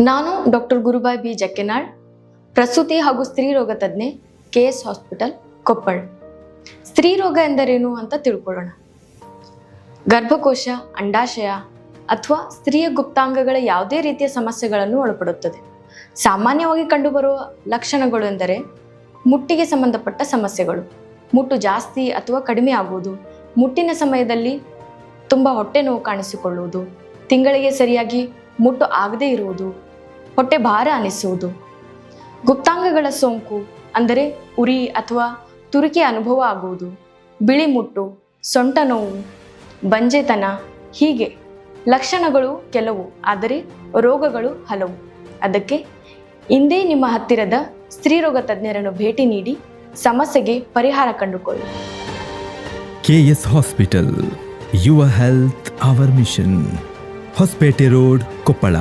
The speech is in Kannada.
ನಾನು ಡಾಕ್ಟರ್ ಗುರುಬಾಯ್ ಬಿ. ಜಕ್ಕೆನಾಳ್, ಪ್ರಸೂತಿ ಹಾಗೂ ಸ್ತ್ರೀ ರೋಗ ತಜ್ಞೆ ಕೆ. ಎಸ್. ಹಾಸ್ಪಿಟಲ್, ಕೊಪ್ಪಳ. ಸ್ತ್ರೀರೋಗ ಎಂದರೇನು ಅಂತ ತಿಳ್ಕೊಳ್ಳೋಣ. ಗರ್ಭಕೋಶ, ಅಂಡಾಶಯ ಅಥವಾ ಸ್ತ್ರೀಯ ಗುಪ್ತಾಂಗಗಳ ಯಾವುದೇ ರೀತಿಯ ಸಮಸ್ಯೆಗಳನ್ನು ಒಳಪಡುತ್ತದೆ. ಸಾಮಾನ್ಯವಾಗಿ ಕಂಡುಬರುವ ಲಕ್ಷಣಗಳು ಎಂದರೆ ಮುಟ್ಟಿಗೆ ಸಂಬಂಧಪಟ್ಟ ಸಮಸ್ಯೆಗಳು. ಮುಟ್ಟು ಜಾಸ್ತಿ ಅಥವಾ ಕಡಿಮೆ ಆಗುವುದು, ಮುಟ್ಟಿನ ಸಮಯದಲ್ಲಿ ತುಂಬ ಹೊಟ್ಟೆ ನೋವು ಕಾಣಿಸಿಕೊಳ್ಳುವುದು, ತಿಂಗಳಿಗೆ ಸರಿಯಾಗಿ ಮುಟ್ಟು ಆಗದೇ ಇರುವುದು ಹೊಟ್ಟೆ ಭಾರ ಅನಿಸುವುದು. ಗುಪ್ತಾಂಗಗಳ ಸೋಂಕು ಅಂದರೆ ಉರಿ ಅಥವಾ ತುರಿಕೆ ಅನುಭವ ಆಗುವುದು. ಬಿಳಿ ಮುಟ್ಟು, ಸೊಂಟ ನೋವು, ಬಂಜೆತನ ಹೀಗೆ ಲಕ್ಷಣಗಳು ಕೆಲವು, ಆದರೆ ರೋಗಗಳು ಹಲವು. ಅದಕ್ಕೆ ಇಂದೇ ನಿಮ್ಮ ಹತ್ತಿರದ ಸ್ತ್ರೀರೋಗ ತಜ್ಞರನ್ನು ಭೇಟಿ ನೀಡಿ ಸಮಸ್ಯೆಗೆ ಪರಿಹಾರ ಕಂಡುಕೊಳ್ಳಿ. KS hospital, your health our mission, Hosapete road, Koppal.